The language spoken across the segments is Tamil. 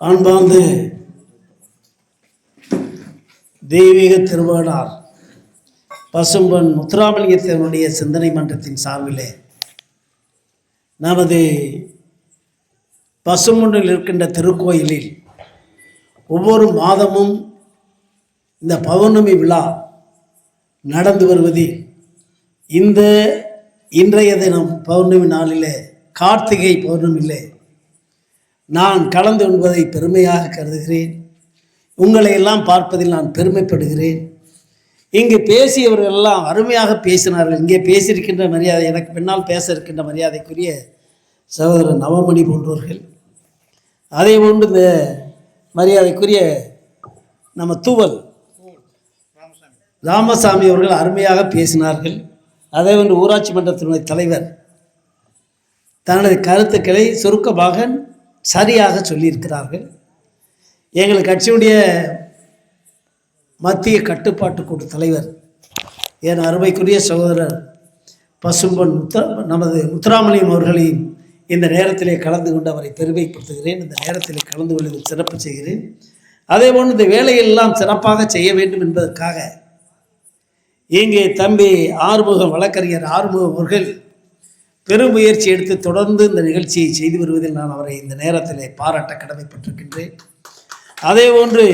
அன்பார்ந்த தெய்வீக திருவாளர் பசும்பன் முத்துராமலிங்கத்தினுடைய சிந்தனை மன்றத்தின் சார்பிலே நமது பசுமொன்றில் இருக்கின்ற திருக்கோயிலில் ஒவ்வொரு மாதமும் இந்த பௌர்ணமி விழா நடந்து வருவதில் இந்த இன்றைய தினம் பௌர்ணமி நாளிலே கார்த்திகை பௌர்ணமியிலே நான் கலந்து கொள்வதை பெருமையாக கருதுகிறேன். உங்களை எல்லாம் பார்ப்பதில் நான் பெருமைப்படுகிறேன். இங்கு பேசியவர்கள் எல்லாம் அருமையாக பேசினார்கள். இங்கே பேசியிருக்கின்ற மரியாதை எனக்கு பின்னால் பேச இருக்கின்ற மரியாதைக்குரிய சகோதரர் நவமணி போன்றவர்கள் அதே போன்று இந்த மரியாதைக்குரிய நம்ம தூவல் ராமசாமி அவர்கள் அருமையாக பேசினார்கள். அதே போன்று ஊராட்சி மன்றத்தினுடைய தலைவர் தனது கருத்துக்களை சுருக்கமாக சரியாக சொல்லியிருக்கிறார்கள். எங்கள் கட்சியுடைய மத்திய கட்டுப்பாட்டு கூட்டு தலைவர் என் அருமைக்குரிய சகோதரர் பசும்பன் முத்த நமது முத்துராமலிங்கம் அவர்களையும் இந்த நேரத்திலே கலந்து கொண்டு அவரை பெருமைப்படுத்துகிறேன். இந்த நேரத்திலே கலந்து கொள்வதில் சிறப்பு செய்கிறேன். அதேபோன்று இந்த வேலையெல்லாம் சிறப்பாக செய்ய வேண்டும் என்பதற்காக இங்கே தம்பி ஆறுமுகம் வழக்கறிஞர் ஆறுமுகம் அவர்கள் பெரும் முயற்சி எடுத்து தொடர்ந்து இந்த நிகழ்ச்சியை செய்து வருவதில் நான் அவரை இந்த நேரத்தில் பாராட்ட கடமைப்பட்டிருக்கின்றேன். அதே போன்று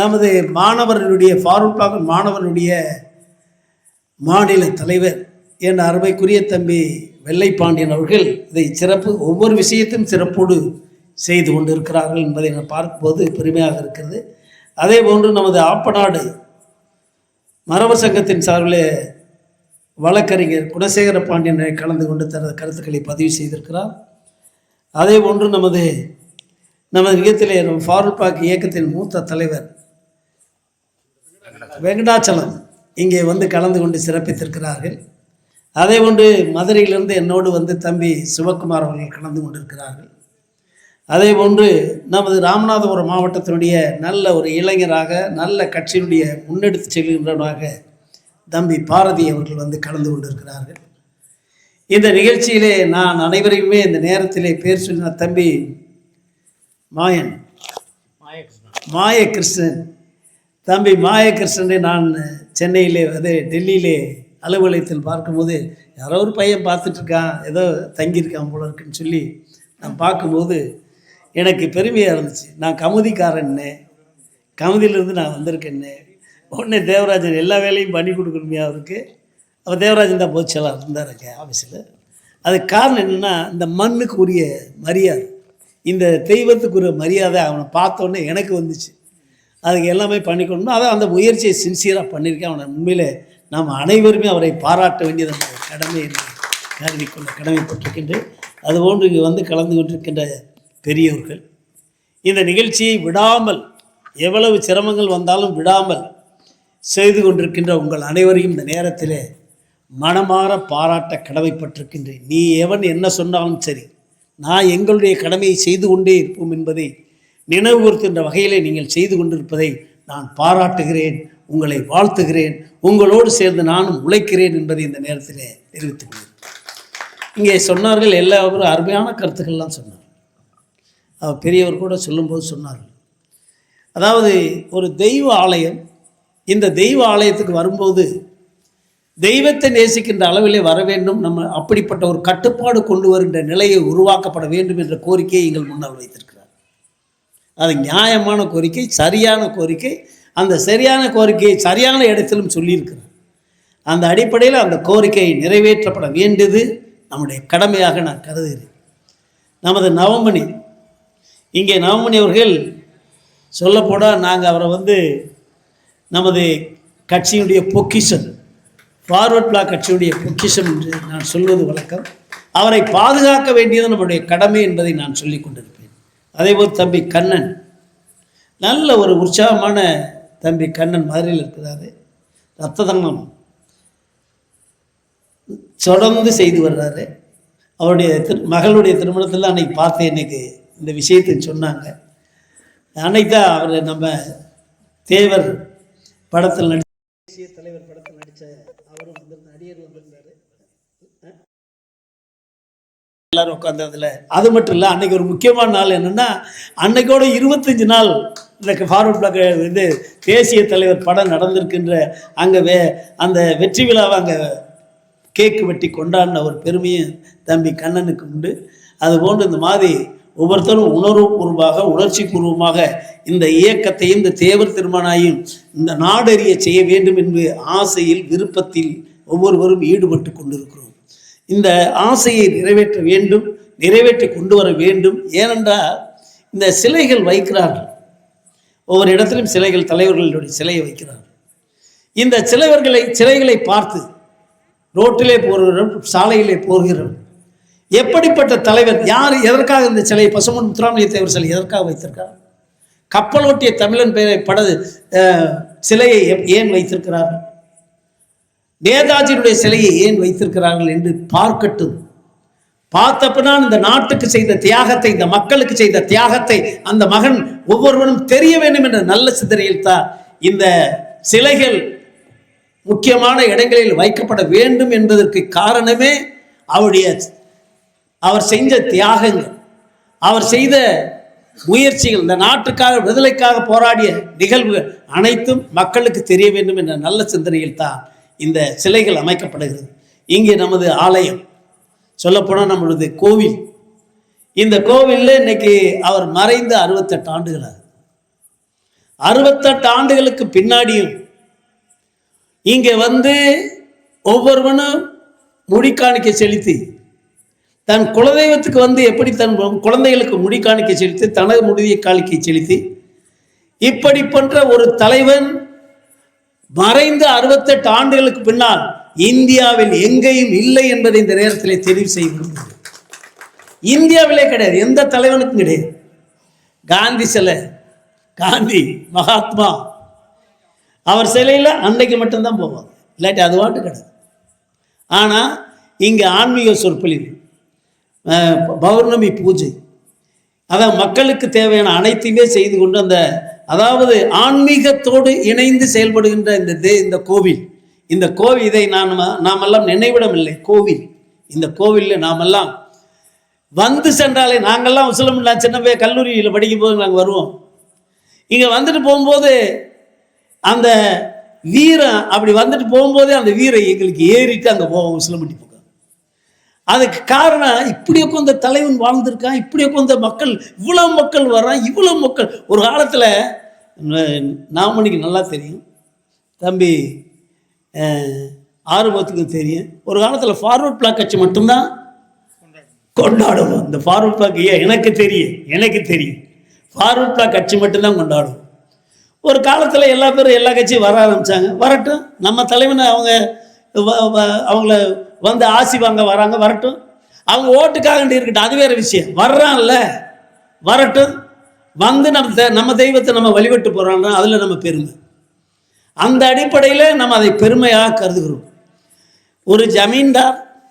நமது மாணவர்களுடைய ஃபாரூக் மாணவர்களுடைய மாநில தலைவர் என் அருமைக்குரிய தம்பி வெள்ளைப்பாண்டியன் அவர்கள் இதை சிறப்பு ஒவ்வொரு விஷயத்தையும் சிறப்போடு செய்து கொண்டிருக்கிறார்கள் என்பதை நான் பார்க்கும்போது பெருமையாக இருக்கிறது. அதே போன்று நமது ஆப்பநாடு மரபு சங்கத்தின் சார்பில் வழக்கறிஞர் குணசேகர பாண்டியனை கலந்து கொண்டு தனது கருத்துக்களை பதிவு செய்திருக்கிறார். அதே போன்று நமது நமது நிகழ்த்திலே நம்ம பாக் இயக்கத்தின் மூத்த தலைவர் வெங்கடாச்சலம் இங்கே வந்து கலந்து கொண்டு சிறப்பித்திருக்கிறார்கள். அதே போன்று மதுரையிலிருந்து என்னோடு வந்து தம்பி சிவகுமார் அவர்கள் கலந்து கொண்டிருக்கிறார்கள். அதே போன்று நமது ராமநாதபுரம் மாவட்டத்தினுடைய நல்ல ஒரு இளைஞராக நல்ல கட்சியினுடைய முன்னெடுத்து செல்கின்றவராக தம்பி பாரதி அவர்கள் வந்து கலந்து கொண்டிருக்கிறார்கள். இந்த நிகழ்ச்சியிலே நான் அனைவரையுமே இந்த நேரத்திலே பேர் சொன்ன தம்பி மாயன். மாய கிருஷ்ணன் தம்பி மாய கிருஷ்ணனை நான் சென்னையிலே அது டெல்லியிலே அலுவலகத்தில் பார்க்கும்போது யாரோ ஒரு பையன் பார்த்துட்ருக்கான் ஏதோ தங்கியிருக்கான் போல இருக்குன்னு சொல்லி நான் பார்க்கும்போது எனக்கு பெருமையாக இருந்துச்சு. நான் கமுதிக்காரன்னு கமுதியிலேருந்து நான் வந்திருக்கேன்னு உடனே தேவராஜன் எல்லா வேலையும் பண்ணி கொடுக்கணுமே அவருக்கு. அப்போ தேவராஜன் தான் போச்சலாக இருந்தார் அங்கே ஆஃபீஸில் அதுக்கு காரணம் என்னென்னா இந்த மண்ணுக்கு உரிய மரியாதை. இந்த தெய்வத்துக்குரிய மரியாதை அவனை பார்த்தோன்னே எனக்கு வந்துச்சு. அதுக்கு எல்லாமே பண்ணிக்கணும்னா அதை அந்த முயற்சியை சின்சியராக பண்ணியிருக்கேன். அவனை உண்மையில் நாம் அனைவருமே அவரை பாராட்ட வேண்டியது நம்முடைய கடமை என்று கருதிக்கொள்ள கடமைப்பட்டிருக்கின்றேன். அதுபோன்று இங்கே வந்து கலந்து கொண்டிருக்கின்ற பெரியவர்கள் இந்த நிகழ்ச்சியை விடாமல் எவ்வளவு சிரமங்கள் வந்தாலும் விடாமல் செய்து கொண்டிருக்கின்ற உங்கள் அனைவரையும் இந்த நேரத்தில் மனமாற பாராட்ட கடமைப்பட்டிருக்கின்றேன். நீ எவன் என்ன சொன்னாலும் சரி நான் எங்களுடைய கடமையை செய்து கொண்டே இருப்போம் என்பதை நினைவுறுத்துகின்ற வகையிலே நீங்கள் செய்து கொண்டிருப்பதை நான் பாராட்டுகிறேன் உங்களை வாழ்த்துகிறேன் உங்களோடு சேர்ந்து நானும் உழைக்கிறேன் என்பதை இந்த நேரத்திலே தெரிவித்துக்கொள்கிறேன் இங்கே சொன்னார்கள் எல்லாரும் அருமையான கருத்துக்கள்லாம் சொன்னார் அவர் பெரியவர் கூட சொல்லும்போது சொன்னார்கள். அதாவது ஒரு தெய்வ ஆலயம் இந்த தெய்வ ஆலயத்துக்கு வரும்போது தெய்வத்தை நேசிக்கின்ற அளவிலே வர வேண்டும். நம்ம அப்படிப்பட்ட ஒரு கட்டுப்பாடு கொண்டு வருகின்ற நிலையை உருவாக்கப்பட வேண்டும் என்ற கோரிக்கையை எங்கள் முன்னால் வைத்திருக்கிறார். அது நியாயமான கோரிக்கை சரியான கோரிக்கை. அந்த சரியான கோரிக்கையை சரியான இடத்திலும் சொல்லியிருக்கிறார். அந்த அடிப்படையில் அந்த கோரிக்கை நிறைவேற்றப்பட வேண்டியது நம்முடைய கடமையாக நான் கருதுகிறேன். நமது நவமணி இங்கே நவமணி அவர்கள் சொல்லப்போனால் நாங்கள் அவரை வந்து நமது கட்சியினுடைய பொக்கிஷம் ஃபார்வர்ட் பிளாக் கட்சியுடைய பொக்கிஷம் என்று நான் சொல்வது வழக்கம். அவரை பாதுகாக்க வேண்டியது நம்முடைய கடமை என்பதை நான் சொல்லிக் கொண்டிருப்பேன். அதேபோல் தம்பி கண்ணன் நல்ல ஒரு உற்சாகமான தம்பி கண்ணன் மதுரையில் இருக்கிறாரு. ரத்த தங்கம் தொடர்ந்து செய்து வர்றாரு. அவருடைய திரு மகளுடைய திருமணத்தில் அன்னைக்கு பார்த்து எனக்கு இந்த விஷயத்தை சொன்னாங்க. அன்னைக்கு தான் அவர் நம்ம தேவர் படத்தில் நடி தேசிய தலைவர் படத்தில் நடித்த அவரும் வந்திருந்த நடிகர் வந்திருந்தார். எல்லாரும் உட்காந்ததுல அது மட்டும் இல்லை அன்னைக்கு ஒரு முக்கியமான நாள் என்னன்னா அன்னைக்கோட இருபத்தஞ்சு நாள் இந்த ஃபார்வர்ட் பிளாக் இது தேசிய தலைவர் படம் நடந்திருக்கின்ற அங்கே வே அந்த வெற்றி விழாவை அங்கே கேக்கு வெட்டி கொண்டாடின ஒரு பெருமையும் தம்பி கண்ணனுக்கு உண்டு. அதுபோன்று இந்த மாதிரி ஒவ்வொருத்தரும் உணர்வுபூர்வமாக உணர்ச்சி பூர்வமாக இந்த இயக்கத்தையும் இந்த தேவர் திருமணாயும் இந்த நாடறிய செய்ய வேண்டும் என்று ஆசையில் விருப்பத்தில் ஒவ்வொருவரும் ஈடுபட்டு கொண்டிருக்கிறோம். இந்த ஆசையை நிறைவேற்ற வேண்டும் நிறைவேற்றி கொண்டு வர வேண்டும். ஏனென்றால் இந்த சிலைகள் வைக்கிறார்கள். ஒவ்வொரு இடத்திலும் சிலைகள் தலைவர்களுடைய சிலையை வைக்கிறார்கள். இந்த சிலைவர்களை சிலைகளை பார்த்து ரோட்டிலே போகிறோம் சாலையிலே போகிறோம் எப்படிப்பட்ட தலைவர் யார் எதற்காக இந்த சிலையை பசுமன் முத்துராமலிங்க தேவர் சிலை எதற்காக வைத்திருக்கார் கப்பலோட்டிய தமிழன் பெயரை படது சிலையை எப்- ஏன் வைத்திருக்கிறார்கள் நேதாஜியுடைய சிலையை ஏன் வைத்திருக்கிறார்கள் என்று பார்க்கட்டும். பார்த்தப்பதான் இந்த நாட்டுக்கு செய்த தியாகத்தை இந்த மக்களுக்கு செய்த தியாகத்தை அந்த மகன் ஒவ்வொருவரும் தெரிய வேண்டும் என்ற நல்ல சிந்தனையில் தான் இந்த சிலைகள் முக்கியமான இடங்களில் வைக்கப்பட வேண்டும் என்பதற்கு காரணமே அவருடைய அவர் செஞ்ச தியாகங்கள் அவர் செய்த முயற்சிகள் இந்த நாட்டுக்காக விடுதலைக்காக போராடிய நிகழ்வுகள் அனைத்தும் மக்களுக்கு தெரிய வேண்டும் என்ற நல்ல சிந்தனையில் தான் இந்த சிலைகள் அமைக்கப்படுகிறது. இங்கே நமது ஆலயம் சொல்லப்போனால் நம்மளது கோவில். இந்த கோவிலில் இன்னைக்கு அவர் மறைந்து அறுபத்தெட்டு ஆண்டுகள் ஆகுது அறுபத்தெட்டு ஆண்டுகளுக்கு பின்னாடியும் இங்கே வந்து ஒவ்வொருவனும் முடிக்காணிக்கை செலுத்தி தன் குலதெய்வத்துக்கு வந்து எப்படி தன் குழந்தைகளுக்கு முடி காணிக்கை செலுத்தி தனது முடியை காணிக்கை செலுத்தி இப்படி போன்ற ஒரு தலைவன் மறைந்து அறுபத்தெட்டு ஆண்டுகளுக்கு பின்னால் இந்தியாவில் எங்கேயும் இல்லை என்பதை இந்த நேரத்தில் தெரிவு செய்ய விரும்புகிறேன் இந்தியாவிலே கிடையாது எந்த தலைவனுக்கும் கிடையாது. காந்தி சிலை காந்தி மகாத்மா அவர் சிலையில் அன்னைக்கு மட்டும்தான் போவாங்க. இல்லாட்டி அது வாட்டு கிடையாது ஆனால் இங்கே ஆன்மீக சொற்பொழிவு. பௌர்ணமி பூஜை. அதான் மக்களுக்கு தேவையான அனைத்தையுமே செய்து கொண்டு அந்த அதாவது ஆன்மீகத்தோடு இணைந்து செயல்படுகின்ற இந்த தே இந்த கோவில். இந்த கோவில் இதை நான் நாமெல்லாம் நினைவிடமில்லை. கோவில். இந்த கோவிலில் நாமெல்லாம் வந்து சென்றாலே நாங்கள்லாம் முஸ்லிம் நான் சின்ன கல்லூரியில் கல்லூரியில் படிக்கும்போது நாங்கள் வருவோம். இங்கே வந்துட்டு போகும்போது அந்த வீரம் அப்படி வந்துட்டு போகும்போதே அந்த வீரம் எங்களுக்கு ஏறிட்டு அங்கே போவோம் முஸ்லிம் பக்கம் அதுக்கு காரணம் இப்படி உட்காந்த தலைவன் வாழ்ந்திருக்கான் இப்படி உட்காந்த மக்கள் இவ்வளோ மக்கள் வர்றான் இவ்வளோ மக்கள். ஒரு காலத்தில் நாமணிக்கு நல்லா தெரியும். தம்பி ஆர்வத்துக்கும் தெரியும். ஒரு காலத்தில் ஃபார்வர்ட் பிளாக் கட்சி மட்டும்தான் கொண்டாடுவோம். இந்த ஃபார்வர்ட் பிளாக் ஏன்? எனக்கு தெரியும் எனக்கு தெரியும். ஃபார்வர்ட் பிளாக் கட்சி மட்டும்தான் கொண்டாடுவோம். ஒரு காலத்தில் எல்லா பேரும் எல்லா கட்சியும் வர ஆரம்பித்தாங்க வரட்டும். நம்ம தலைவனை அவங்க வ- வ- அவங்கள வந்து ஆசி வாங்க வராங்க வரட்டும். அவங்க ஓட்டுக்காக இருக்கட்டும் அது வேற விஷயம். வர்றான்ல வரட்டும். வந்து நம்ம தெ- நம்ம தெய்வத்தை நம்ம வழிபட்டு போகிறான்னா அதில் நம்ம பெருமை. அந்த அடிப்படையில் நம்ம அதை பெருமையாக கருதுகிறோம். ஒரு ஜமீன்தார்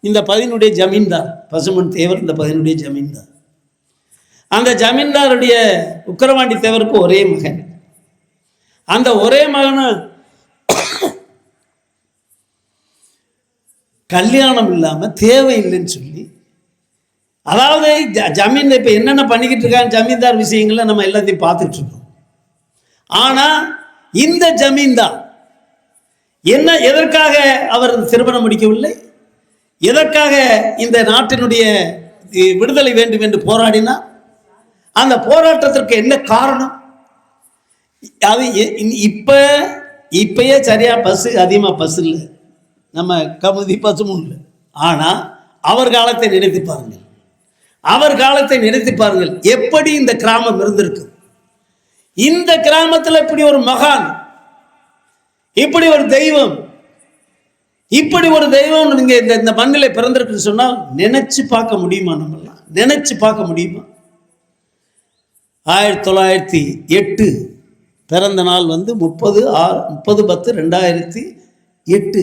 இந்த பதினுடைய ஜமீன்தார் பசுமன் தேவர் இந்த பதினுடைய ஜமீன்தார். அந்த ஜமீன்தாருடைய உக்கரவாண்டி தேவருக்கு ஒரே மகன். அந்த ஒரே மகனை கல்யாணம் இல்லாமல் தேவையில்லைன்னு சொல்லி அதாவது ஜ- ஜமீன் இப்போ என்னென்ன பண்ணிக்கிட்டு இருக்காங்க ஜமீன்தார் விஷயங்களை நம்ம எல்லாத்தையும் பார்த்துட்டு இருக்கோம். ஆனால் இந்த ஜமீன்தார் என்ன எதற்காக அவர் திருமணம் முடிக்கவில்லை? எதற்காக இந்த நாட்டினுடைய விடுதலை வேண்டும் என்று போராடினார்? அந்த போராட்டத்திற்கு என்ன காரணம்? அது எ- இப்பயே சரியாக பஸ்ஸு அதிகமாக பஸ் இல்லை. நம்ம கமுதி பஸ்ஸும் இல்லை ஆனால் அவர் காலத்தை நினைத்து பாருங்கள். அவர் காலத்தை நினைத்து பாருங்கள். எப்படி இந்த கிராமம் இருந்திருக்கு? இந்த கிராமத்தில் இப்படி ஒரு மகான் இப்படி ஒரு தெய்வம் இப்படி ஒரு தெய்வம் நீங்கள் இந்த இந்த மண்ணில் பிறந்திருக்குன்னு சொன்னால் நினைச்சு பார்க்க முடியுமா நம்மளாம் நினைச்சு பார்க்க முடியுமா? ஆயிரத்தி தொள்ளாயிரத்தி எட்டு பிறந்த நாள் வந்து முப்பது ஆறு முப்பது பத்து ரெண்டாயிரத்தி எட்டு.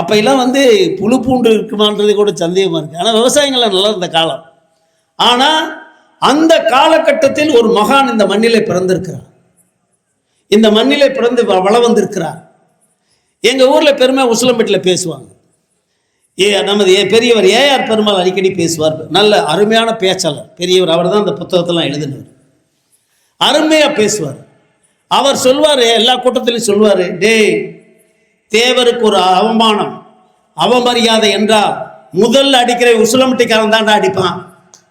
அப்போல்லாம் வந்து புழு பூண்டு இருக்குமான்றது கூட சந்தேகமாக இருக்குது ஆனால் விவசாயங்கள்லாம் நல்லா இருந்த காலம். ஆனால் அந்த காலகட்டத்தில் ஒரு மகான் இந்த மண்ணிலே பிறந்திருக்கிறார். இந்த மண்ணிலே பிறந்து வ- வந்திருக்கிறார் எங்கள் ஊரில் பெருமை உசிலம்பட்டில் பேசுவாங்க. ஏ நமது ஏ பெரியவர் ஏஆர் பெருமாள் அடிக்கடி பேசுவார். நல்ல அருமையான பேச்சாளர். பெரியவர் அவர் தான் அந்த புத்தகத்தெல்லாம் எழுதினவர். அருமையாக பேசுவார். அவர் சொல்வார் எல்லா கூட்டத்திலையும் சொல்வார் டேய் தேவருக்கு ஒரு அவமானம். அவமரியாதை என்றால் முதல்ல அடிக்கிற உசுலமட்டிக்காரன் தான்டா அடிப்பான்.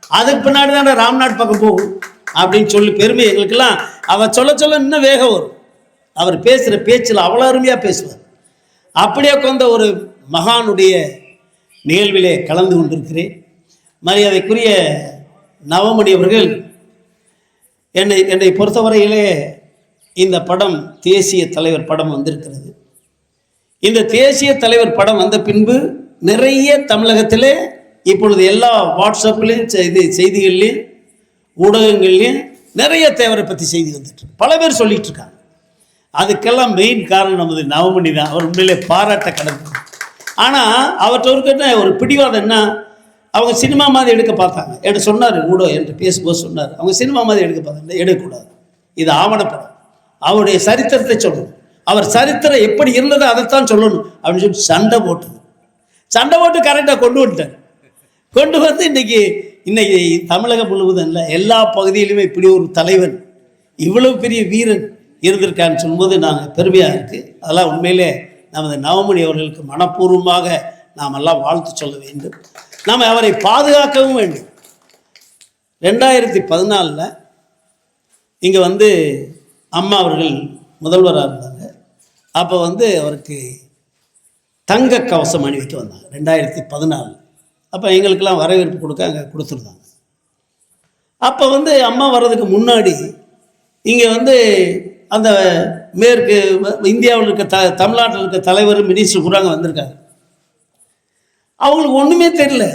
அதுக்கு பின்னாடி தான்டா ராம்நாட் பக்கம் போகும் அப்படின்னு சொல்லி பெருமை எங்களுக்கெல்லாம் அவர் சொல்ல சொல்ல இன்னும் வேகம் வரும். அவர் பேசுகிற பேச்சில் அவ்வளோ அருமையாக பேசுவார். அப்படியே கொண்ட ஒரு மகானுடைய நிகழ்விலே கலந்து கொண்டிருக்கிறேன். மரியாதைக்குரிய நவமணி அவர்கள் என்னை என்னை பொறுத்தவரையிலே இந்த படம் தேசிய தலைவர் படம் வந்திருக்கிறது. இந்த தேசிய தலைவர் படம் வந்த பின்பு நிறைய தமிழகத்திலே இப்பொழுது எல்லா வாட்ஸ்அப்லேயும் செய்தி செய்திகள்லையும் ஊடகங்கள்லையும் நிறைய தேவரை பற்றி செய்தி வந்துட்டு பல பேர் சொல்லிட்டு இருக்காங்க. அதுக்கெல்லாம் மெயின் காரணம் நமது நவமணி தான். அவர் உண்மையிலே பாராட்ட கடமை ஆனால் அவர்கிட்ட என்ன ஒரு பிடிவாதம் என்ன? அவங்க சினிமா மாதிரி எடுக்க பார்த்தாங்க. என்கிட்ட சொன்னார் ஊடோ என்று பேசும்போது சொன்னார். அவங்க சினிமா மாதிரி எடுக்க பார்த்தாங்க. எடுக்கக்கூடாது. இது ஆவணப்படம். அவருடைய சரித்திரத்தை சொல்லணும் அவர் சரித்திரம் எப்படி இருந்ததோ அதைத்தான் சொல்லணும் அப்படின்னு சொல்லி சண்டை போட்டது. சண்டை போட்டு கரெக்டாக கொண்டு வந்துட்டார். கொண்டு வந்து இன்னைக்கு இன்னைக்கு தமிழகம் முழுவதும் இல்லை எல்லா பகுதியிலுமே இப்படி ஒரு தலைவன் இவ்வளவு பெரிய வீரன் இருந்திருக்கான்னு சொல்லும்போது நாங்கள் பெருமையாக இருக்குது அதெல்லாம் உண்மையிலே நமது நவமணி அவர்களுக்கு மனப்பூர்வமாக நாம் எல்லாம் வாழ்த்து சொல்ல வேண்டும். நாம் அவரை பாதுகாக்கவும் வேண்டும். ரெண்டாயிரத்தி பதினாலில் இங்கே வந்து அம்மா அவர்கள் முதல்வராக இருந்தாங்க. அப்போ வந்து அவருக்கு தங்க கவசம் அணிவிக்க வந்தாங்க ரெண்டாயிரத்தி பதினாலு. அப்போ எங்களுக்கெல்லாம் வரவேற்பு கொடுக்க அங்கே கொடுத்துருந்தாங்க. அப்போ வந்து அம்மா வர்றதுக்கு முன்னாடி இங்கே வந்து அந்த மேற்கு இந்தியாவில் இருக்க த தமிழ்நாட்டில் இருக்க தலைவர் மினிஸ்டர் கூட வந்திருக்காங்க. அவங்களுக்கு ஒன்றுமே தெரியல.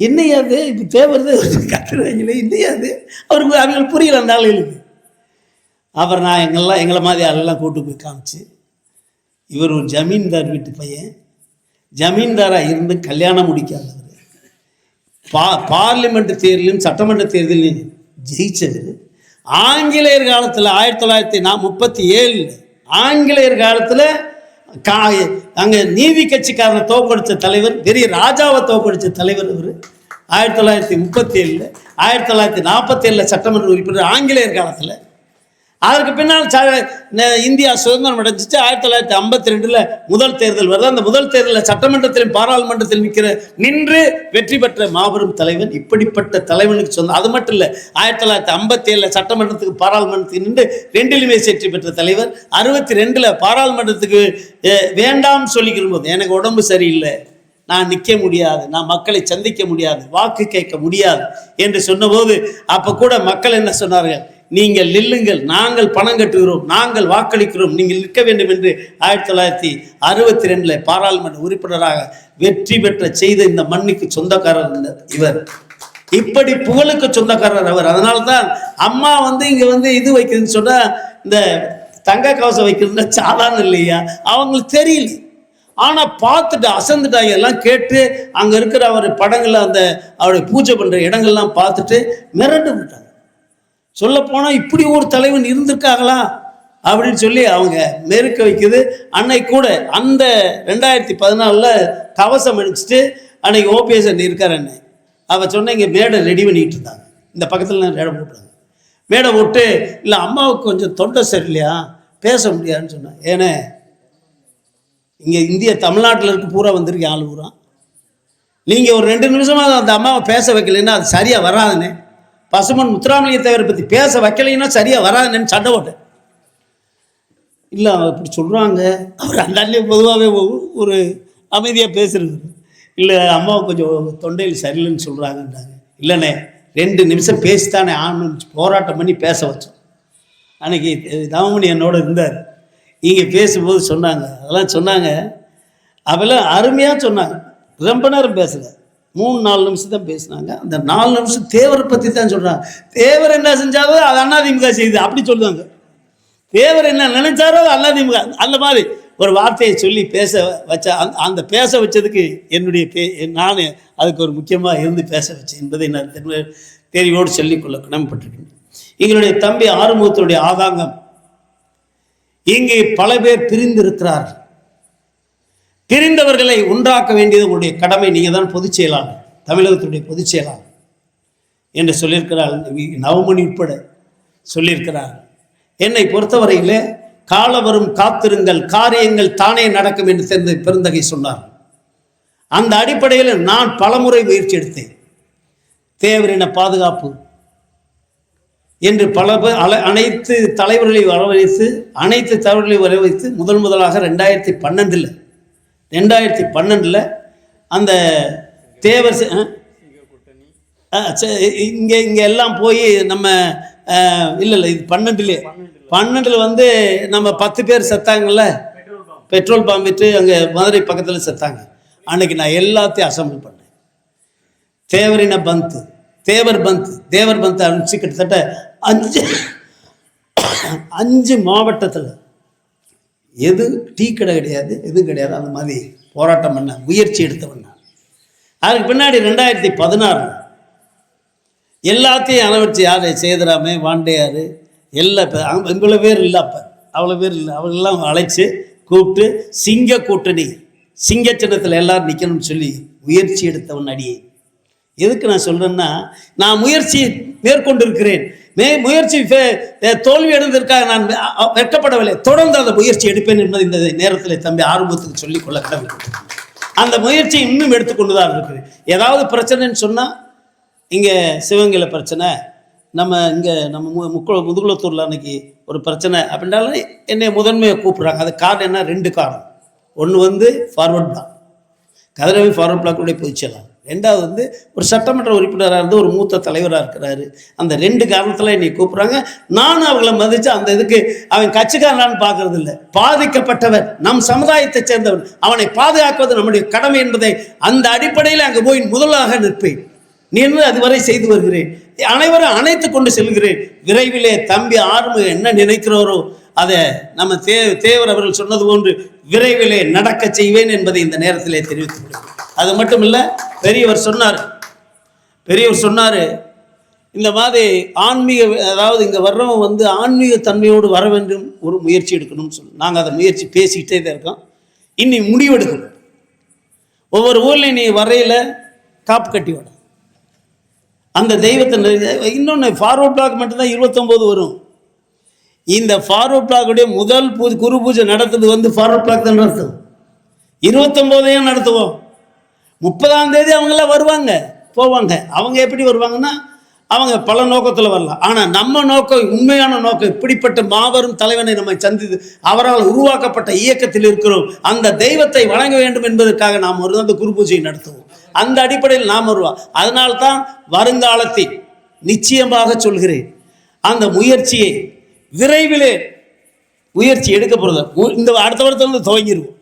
என்னையாது இப்போ பேப்பர் கத்துறாங்களே என்னையாது அவருக்கு அவங்களுக்கு புரியல அந்த ஆளுகளுக்கு அப்புறம் நான் எங்கெல்லாம் எங்களை மாதிரி ஆளெல்லாம் கூட்டு போய் காமிச்சு இவர் ஒரு ஜமீன்தார் வீட்டு பையன். ஜமீன்தாராக இருந்து கல்யாணம் முடிக்காதவர். பா பார்லிமெண்ட் தேர்தலையும் சட்டமன்ற தேர்தலையும் ஜெயிச்சது. ஆங்கிலேயர் காலத்தில் ஆயிரத்தி தொள்ளாயிரத்தி நான் முப்பத்தி ஏழில் ஆங்கிலேயர் காலத்தில் கா அங்கே நீதி கட்சிக்காரனை தோக்கடித்த தலைவர் பெரிய ராஜாவை தோக்கடித்த தலைவர் இவர். ஆயிரத்தி தொள்ளாயிரத்தி முப்பத்தி ஏழில் ஆயிரத்தி தொள்ளாயிரத்தி நாற்பத்தி ஏழில் சட்டமன்ற உறுப்பினர் ஆங்கிலேயர் காலத்தில் அதற்கு பின்னால் ச இந்தியா சுதந்திரம் அடைஞ்சிச்சு. ஆயிரத்தி தொள்ளாயிரத்தி ஐம்பத்தி ரெண்டில் முதல் தேர்தல் வருது. அந்த முதல் தேர்தலில் சட்டமன்றத்திலும் பாராளுமன்றத்தில் நிற்கிற நின்று வெற்றி பெற்ற மாபெரும் தலைவன் இப்படிப்பட்ட தலைவனுக்கு சொந்த அது மட்டும் இல்லை ஆயிரத்தி தொள்ளாயிரத்தி ஐம்பத்தி ஏழில் சட்டமன்றத்துக்கு பாராளுமன்றத்துக்கு நின்று ரெண்டிலுமே வெற்றி பெற்ற தலைவர் அறுபத்தி ரெண்டில் பாராளுமன்றத்துக்கு வேண்டாம் வேண்டாம்னு சொல்லிக்கிற போது எனக்கு உடம்பு சரியில்லை. நான் நிற்க முடியாது. நான் மக்களை சந்திக்க முடியாது. வாக்கு கேட்க முடியாது. என்று சொன்னபோது அப்போ கூட மக்கள் என்ன சொன்னார்கள்? நீங்கள் நில்லுங்கள் நாங்கள் பணம் கட்டுகிறோம் நாங்கள் வாக்களிக்கிறோம். நீங்கள் நிற்க வேண்டும் என்று ஆயிரத்தி தொள்ளாயிரத்தி அறுபத்தி ரெண்டில் பாராளுமன்ற உறுப்பினராக வெற்றி பெற்ற செய்த இந்த மண்ணுக்கு சொந்தக்காரர் இவர். இப்படி புகழுக்கு சொந்தக்காரர் அவர். அதனால தான் அம்மா வந்து இங்கே வந்து இது வைக்கிறதுன்னு சொன்னால் இந்த தங்க கவசம் வைக்கிறதுனா சாதாரண இல்லையா? அவங்களுக்கு தெரியல. ஆனால் பார்த்துட்டு அசந்துட்டாங்க. எல்லாம் கேட்டு அங்கே இருக்கிற அவர் படங்களில் அந்த அவருடைய பூஜை பண்ணுற இடங்கள்லாம் பார்த்துட்டு மிரண்டு விட்டாங்க சொல்லப்போனால் இப்படி ஒரு தலைவன் இருந்திருக்காங்களா? அப்படின்னு சொல்லி அவங்க நெருக்க வைக்குது. அன்னை கூட அந்த ரெண்டாயிரத்தி பதினாலில் கவசம் அடிச்சுட்டு அன்னைக்கு ஓபிஎஸ் அண்ணன் இருக்கார் அண்ணன் அவள் சொன்ன இங்கே மேடை ரெடி பண்ணிட்டு இருந்தாங்க. இந்த பக்கத்தில் மேடை போட்டுறாங்க. மேடை போட்டு இல்லை அம்மாவுக்கு கொஞ்சம் தொண்டை சரியில்லையா? பேச முடியாதுன்னு சொன்னேன் ஏனே இங்கே இந்திய தமிழ்நாட்டில் இருக்க பூரா வந்திருக்கேன் ஆள் பூரா. நீங்கள் ஒரு ரெண்டு நிமிஷமாக அந்த அம்மாவை பேச வைக்கலைன்னா அது சரியாக வராதுன்னு பசுமன் முத்துராமலிங்க தேவரை பற்றி பேச வைக்கலைன்னா சரியாக வராதுன்னு சண்டை போட்டேன். இல்லை அவ இப்படி சொல்கிறாங்க அவர் அந்த பொதுவாகவே ஒரு அமைதியாக பேசுறது. இல்லை அம்மாவை கொஞ்சம் தொண்டையில் சரியில்லைன்னு சொல்கிறாங்கன்றாங்க இல்லைண்ணே ரெண்டு நிமிஷம் பேசித்தானே ஆகணும்னு போராட்டம் பண்ணி பேச வச்சோம். அன்னைக்கு தாமமணி என்னோட இருந்தார். இங்கே பேசும்போது சொன்னாங்க. அதெல்லாம் சொன்னாங்க. அவெல்லாம் அருமையாக சொன்னாங்க. ரொம்ப நேரம் பேசலை. மூணு நாலு நிமிஷம் தான் பேசினாங்க. அந்த நாலு நிமிஷம் தேவரை பற்றி தான் சொல்கிறாங்க தேவர் என்ன செஞ்சாரோ அது அண்ணாதிமுக செய்யுது அப்படி சொல்லுவாங்க. தேவர் என்ன நினைச்சாரோ அது அண்ணாதிமுக அந்த மாதிரி ஒரு வார்த்தையை சொல்லி பேச வச்ச அந்த அந்த பேச வச்சதுக்கு என்னுடைய பே நான் அதுக்கு ஒரு முக்கியமாக இருந்து பேச வச்சேன் என்பதை நான் தெரி- தெரிவோடு சொல்லிக்கொள்ள கடமைப்பட்டிருக்கேன். எங்களுடைய தம்பி ஆறுமுகத்தினுடைய ஆதாங்கம் இங்கே பல பேர் பிரிந்திருக்கிறார்கள். பிரிந்தவர்களை ஒன்றாக்க வேண்டியது உங்களுடைய கடமை. நீங்கள் தான் பொதுச் செயலாளர் தமிழகத்துடைய பொதுச் செயலாளர் என்று சொல்லியிருக்கிறார். நவமணி உட்பட சொல்லியிருக்கிறார். என்னை பொறுத்தவரையில் கால வரும் காத்திருங்கள் காரியங்கள் தானே நடக்கும் என்று தெரிந்த பெருந்தகை சொன்னார். அந்த அடிப்படையில் நான் பலமுறை முயற்சி எடுத்தேன். தேவரின பாதுகாப்பு என்று பல அல- அனைத்து தலைவர்களை வரவழைத்து அனைத்து தலைவர்களை வரவழைத்து முதல் முதலாக ரெண்டாயிரத்தி பன்னெண்டில் ரெண்டாயிரத்தி பன்னெண்டில் அந்த தேவர் செ- ஆ? இங்கே இங்கே எல்லாம் போய் நம்ம இல்லை இல்லை இது பன்னெண்டுலே பன்னெண்டில் வந்து நம்ம பத்து பேர் செத்தாங்கல்ல? பெட்ரோல் பம்ப் விட்டு அங்கே மதுரை பக்கத்தில் செத்தாங்க. அன்னைக்கு நான் எல்லாத்தையும் அசம்பிள் பண்ணேன். தேவரின பந்த் தேவர் பந்த் தேவர் பந்த் அனுப்பிச்சு கிட்டத்தட்ட அஞ்சு அஞ்சு மாவட்டத்தில் எது டீ கடை கிடையாது எதுவும் கிடையாது. அந்த மாதிரி போராட்டம் பண்ண முயற்சி எடுத்தவன் நான் அதுக்கு பின்னாடி ரெண்டாயிரத்தி பதினாறு எல்லாத்தையும் அளவச்சு யார் சேதுராமே வாண்டையார் எல்லா இப்போ இவ்வளோ பேர் இல்லை அப்போ. அவ்வளோ பேர் இல்லை. அவங்களெல்லாம் அழைச்சி கூப்பிட்டு சிங்க கூட்டணி சிங்க சின்னத்தில் எல்லோரும் நிற்கணும்னு சொல்லி முயற்சி எடுத்தவன் அடியே. எதுக்கு நான் சொல்கிறேன்னா நான் முயற்சி மேற்கொண்டிருக்கிறேன். மே முயற்சி தோல்வி அடைந்ததற்காக நான் வெட்டப்படவில்லை வெட்கப்படவில்லை. தொடர்ந்து அந்த முயற்சி எடுப்பேன் என்பது இந்த நேரத்தில் தம்பி ஆரம்பத்துக்கு சொல்லிக் கொள்ள கடமை அந்த முயற்சி இன்னும் எடுத்துக்கொண்டு தான் இருக்குது. ஏதாவது பிரச்சனைன்னு சொன்னால் இங்கே சிவகங்கையில் பிரச்சனை நம்ம இங்கே நம்ம மு முக்குள முதுகுலத்தூரில் அன்னைக்கு ஒரு பிரச்சனை அப்படின்னாலும் என்னை முதன்மையை கூப்பிட்றாங்க. அது காரணம் என்ன? ரெண்டு காரணம். ஒன்று வந்து ஃபார்வர்ட் பிளாக் கதிரவி ஃபார்வர்ட் பிளாக்குடைய பொதுச்செயலாளர் ரெண்டாவது வந்து ஒரு சட்டமன்ற உறுப்பினராக இருந்து ஒரு மூத்த தலைவராக இருக்கிறாரு. அந்த ரெண்டு காரணத்தில் என்னை கூப்பிட்றாங்க. நானும் அவங்கள மதித்து அந்த இதுக்கு அவன் கட்சிக்காரனான்னு பார்க்கறது இல்லை பாதிக்கப்பட்டவர் நம் சமுதாயத்தைச் சேர்ந்தவன் அவனை பாதுகாக்குவது நம்முடைய கடமை என்பதை அந்த அடிப்படையில் அங்கே போய் முதலாக நிற்பேன். நின்று அதுவரை செய்து வருகிறேன். அனைவரும் அணைத்து கொண்டு செல்கிறேன். விரைவிலே தம்பி ஆறுமுக என்ன நினைக்கிறாரோ அதை நம்ம தே தேவர் அவர்கள் சொன்னது போன்று விரைவிலே நடக்க செய்வேன் என்பதை இந்த நேரத்திலே தெரிவித்துக் கொள்கிறேன். அது மட்டும் இல்லை பெரியவர் சொன்னார். பெரியவர் சொன்னார் இந்த மாதிரி ஆன்மீக அதாவது இங்கே வர்றவன் வந்து ஆன்மீக தன்மையோடு வர வேண்டும் ஒரு முயற்சி எடுக்கணும்னு சொல்லி. நாங்கள் அதை முயற்சி பேசிக்கிட்டே தான் இருக்கோம். இன்னி முடிவெடுக்கணும். ஒவ்வொரு ஊர்லேயும் நீ வரையில் காப்பு கட்டி விட. அந்த தெய்வத்தை இன்னொன்று ஃபார்வர்ட் பிளாக் மட்டும்தான் இருபத்தொம்போது வரும். இந்த ஃபார்வர்ட் பிளாக்குடைய முதல் பூஜை குரு பூஜை நடத்துறது வந்து ஃபார்வர்ட் பிளாக் தான் நடத்தும் இருபத்தொம்போதையும் நடத்துவோம். முப்பதாம் தேதி அவங்கெல்லாம் வருவாங்க போவாங்க. அவங்க எப்படி வருவாங்கன்னா அவங்க பல நோக்கத்தில் வரலாம். ஆனால் நம்ம நோக்கம் உண்மையான நோக்கம் இப்படிப்பட்ட மாபெரும் தலைவனை நம்ம சந்தித்து அவரால் உருவாக்கப்பட்ட இயக்கத்தில் இருக்கிறோம். அந்த தெய்வத்தை வணங்க வேண்டும் என்பதற்காக நாம் ஒரு அந்த குரு பூஜையை நடத்துவோம். அந்த அடிப்படையில் நாம் வருவோம் அதனால்தான் வருங்காலத்தில் நிச்சயமாக சொல்கிறேன் அந்த முயற்சியை விரைவிலே முயற்சி எடுக்க போகிறது இந்த அடுத்த வருடத்துலேருந்து துவங்கிடுவோம்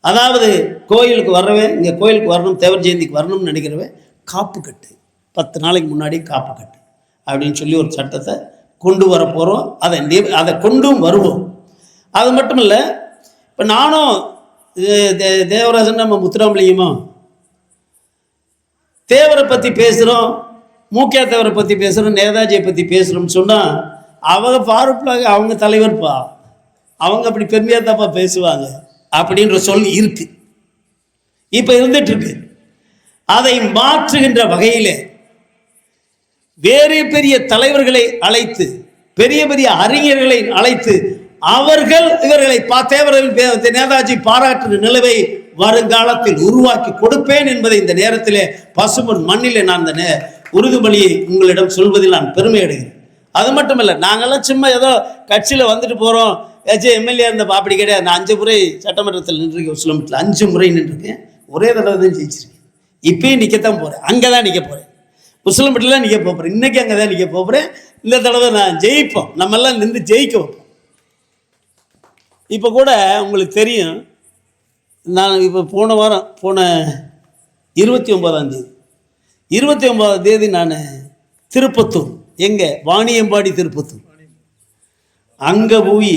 அதாவது கோயிலுக்கு வரவே இங்கே கோயிலுக்கு வரணும் தேவர் ஜெயந்திக்கு வரணும்னு நினைக்கிறவன் காப்பு கட்டு. பத்து நாளைக்கு முன்னாடி காப்பு கட்டு. அப்படின்னு சொல்லி ஒரு சட்டத்தை கொண்டு வர போகிறோம் அதை நி- அதை கொண்டும் வருவோம். அது மட்டும் இல்லை இப்போ நானும் தே- தேவராஜன் நம்ம முத்துராமலிங்கமோ தேவரை பற்றி பேசுகிறோம் மூக்கியா தேவரை பற்றி பேசுகிறோம் நேதாஜியை பற்றி பேசுகிறோம்னு சொன்னால் அவங்க ஃபாரூக்லாக அவங்க தலைவர்ப்பா. அவங்க அப்படி பெருமையாக தான்ப்பா பேசுவாங்க. அப்படின்ற சொல் இருக்கு. இப்போ இருந்துட்டு இருக்கு அதை மாற்றுகின்ற வகையிலே வேறு பெரிய தலைவர்களை அழைத்து பெரிய பெரிய அறிஞர்களை அழைத்து அவர்கள் இவர்களை தேவர்கள் நேதாஜி பாராட்டுகிற நிலவை வருங்காலத்தில் உருவாக்கி கொடுப்பேன் என்பதை இந்த நேரத்திலே பசுமன் மண்ணிலே நான் அந்த நே- உறுதிமொழியை உங்களிடம் சொல்வதில் நான் பெருமை அடைகிறேன் அது மட்டும் இல்லை நாங்கெல்லாம் சும்மா ஏதோ கட்சியில் வந்துட்டு போகிறோம் ஏதாச்சும் எம்எல்ஏ இருந்தப்ப அப்படி கிடையாது. நான் அஞ்சு முறை சட்டமன்றத்தில் நின்றுருக்கேன் ஒரு அஞ்சு முறை நின்றுருக்கேன். ஒரே தடவை தான் ஜெயிச்சிருக்கேன். இப்பயும் நிற்கத்தான் போகிறேன் அங்கே தான் நிற்க போகிறேன் உசிலம்பட்டில் நிற்க போகிறேன் இன்றைக்கி அங்கே தான் நிற்க போகிறேன் இந்த தடவை நான் ஜெயிப்போம். நம்மெல்லாம் நின்று ஜெயிக்க வைப்போம். இப்போ கூட உங்களுக்கு தெரியும். நான் இப்போ போன வாரம் போன இருபத்தி ஒம்பதாம் தேதி. இருபத்தி ஒன்பதாம் தேதி நான் திருப்பத்தூர். எங்கே? வாணியம்பாடி திருப்பத்தூர். அங்கே போய்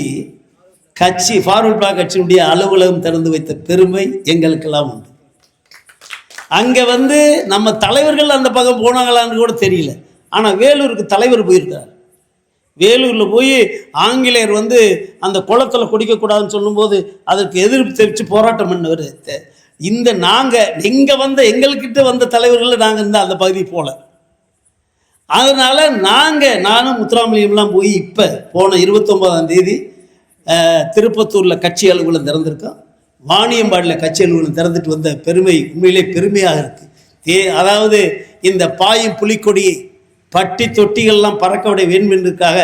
கட்சி ஃபார்வர்ட் பிளாக் கட்சியினுடைய அலுவலகம் திறந்து வைத்த பெருமை எங்களுக்கெல்லாம் உண்டு. அங்கே வந்து நம்ம தலைவர்கள் அந்த பக்கம் போனாங்களான்னு கூட தெரியல. ஆனால் வேலூருக்கு தலைவர் போயிருக்கார். வேலூரில் போய் ஆங்கிலேயர் வந்து அந்த குளத்தில் குடிக்கக்கூடாதுன்னு சொல்லும்போது அதற்கு எதிர்ப்பு தெரிவித்து போராட்டம் பண்ணவர். இந்த நாங்கள் இங்கே வந்த எங்கள்கிட்ட வந்த தலைவர்கள் நாங்கள் இந்த அந்த பகுதி போல. அதனால் நாங்கள் நானும் முத்துராமலிங்கம்லாம் போய் இப்போ போன இருபத்தொம்போதாம் தேதி திருப்பத்தூரில் கட்சி அலுவலகம் திறந்திருக்கோம் வாணியம்பாடியில் கட்சி அலுவலகம் திறந்துட்டு வந்த பெருமை உண்மையிலே பெருமையாக இருக்குது தே அதாவது இந்த பாயும் புலிக்கொடியை பட்டி தொட்டிகள்லாம் பறக்க விட வேண்டும் என்றுக்காக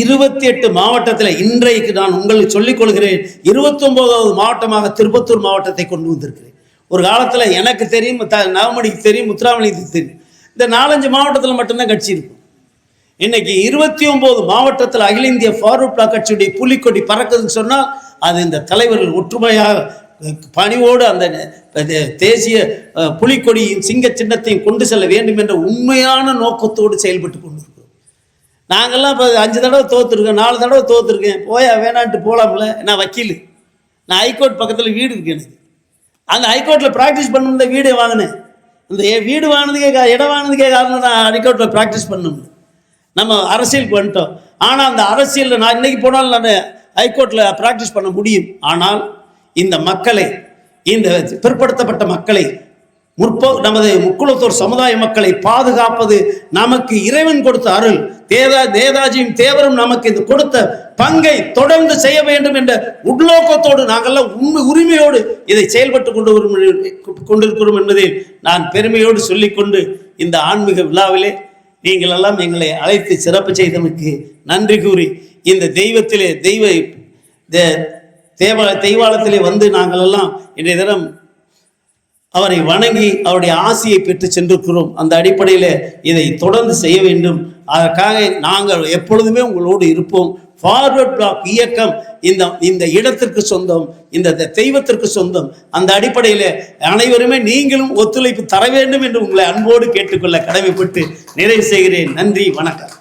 இருபத்தி எட்டு மாவட்டத்தில் இன்றைக்கு நான் உங்களுக்கு சொல்லிக் கொள்கிறேன். இருபத்தொம்போதாவது மாவட்டமாக திருப்பத்தூர் மாவட்டத்தை கொண்டு வந்திருக்கிறேன். ஒரு காலத்தில் எனக்கு தெரியும் த நவமணிக்கு தெரியும் முத்துராமலிங்கத்துக்கு தெரியும். இந்த நாலஞ்சு மாவட்டத்தில் மட்டும்தான் கட்சி இருக்கும். இன்னைக்கு இருபத்தி ஒன்பது மாவட்டத்தில் அகில இந்திய ஃபார்வர்ட் பிளாக் கட்சியுடைய புலிக்கொடி பறக்குதுன்னு சொன்னால் அது இந்த தலைவர்கள் ஒற்றுமையாக பணிவோடு அந்த தேசிய புலிக்கொடியின் சிங்க சின்னத்தையும் கொண்டு செல்ல வேண்டும் என்ற உண்மையான நோக்கத்தோடு செயல்பட்டு கொண்டிருக்கிறோம். நாங்கள்லாம் இப்போ அஞ்சு தடவை தோத்துருக்கோம் நாலு தடவை தோத்துருக்கேன். போயா வேணான்ட்டு போகலாம்ல நான் வக்கீல். நான் ஹைகோர்ட் பக்கத்தில் வீடு இருக்கு எனக்கு. அந்த ஹைகோர்ட்டில் ப்ராக்டிஸ் பண்ணணும் வீடே வாங்கினேன். இந்த வீடு வாங்கினதுக்கே இடம் வாங்கினதுக்கே காரணம் நான் ஹைகோர்ட்டில் ப்ராக்டிஸ் பண்ணணும். நம்ம அரசியலுக்கு வந்துட்டோம் ஆனால் அந்த அரசியலில் நான் இன்னைக்கு போனாலும் நான் ஹைகோர்ட்டில் ப்ராக்டிஸ் பண்ண முடியும். ஆனால் இந்த மக்களை இந்த பிற்படுத்தப்பட்ட மக்களை முற்போ நமது முக்குளத்தோர் சமுதாய மக்களை பாதுகாப்பது நமக்கு இறைவன் கொடுத்த அருள். தேதா தேதாஜியும் தேவரும் நமக்கு இது கொடுத்த பங்கை தொடர்ந்து செய்ய வேண்டும் என்ற உள்நோக்கத்தோடு நாங்கள்லாம் உண்மை உரிமையோடு இதை செயல்பட்டு கொண்டு வரும் கொண்டிருக்கிறோம் என்பதை நான் பெருமையோடு சொல்லிக்கொண்டு இந்த ஆன்மீக விழாவிலே நீங்கள் எல்லாம் எங்களை அழைத்து சிறப்பு செய்தமைக்கு நன்றி கூறி இந்த தெய்வத்திலே தெய்வ தேவ தெய்வாலத்திலே வந்து நாங்கள் எல்லாம் இன்றைய தினம் அவரை வணங்கி அவருடைய ஆசையை பெற்று சென்றிருக்கிறோம். அந்த அடிப்படையில் இதை தொடர்ந்து செய்ய வேண்டும். அதற்காக நாங்கள் எப்பொழுதுமே உங்களோடு இருப்போம். ஃபார்வர்ட் பிளாக் இயக்கம் இந்த இந்த இடத்திற்கு சொந்தம் இந்த தெய்வத்திற்கு சொந்தம். அந்த அடிப்படையில் அனைவருமே நீங்களும் ஒத்துழைப்பு தர வேண்டும் என்று உங்களை அன்போடு கேட்டுக்கொள்ள கடமைப்பட்டு நிறைவு செய்கிறேன். நன்றி வணக்கம்.